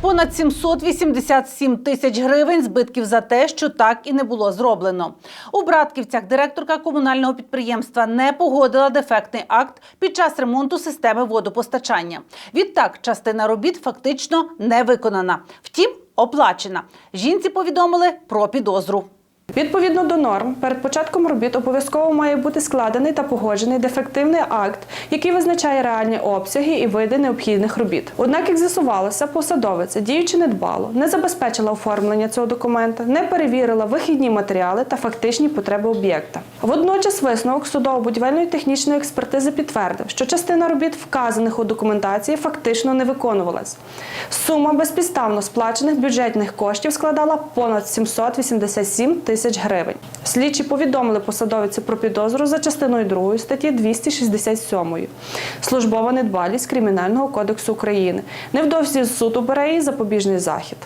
Понад 787 тисяч гривень збитків за те, що так і не було зроблено. У Братківцях директорка комунального підприємства не погодила дефектний акт під час ремонту системи водопостачання. Відтак, частина робіт фактично не виконана. Втім, оплачена. Жінці повідомили про підозру. Відповідно до норм, перед початком робіт обов'язково має бути складений та погоджений дефективний акт, який визначає реальні обсяги і види необхідних робіт. Однак, як з'ясувалося, посадовиця діючи недбало, не забезпечила оформлення цього документа, не перевірила вихідні матеріали та фактичні потреби об'єкта. Водночас висновок судово-будівельної технічної експертизи підтвердив, що частина робіт, вказаних у документації, фактично не виконувалась. Сума безпідставно сплачених бюджетних коштів складала понад 787 тисяч гривень. Слідчі повідомили посадовиці про підозру за частиною 2 статті 267 службова недбалість Кримінального кодексу України. Невдовзі суд обере її запобіжний захід.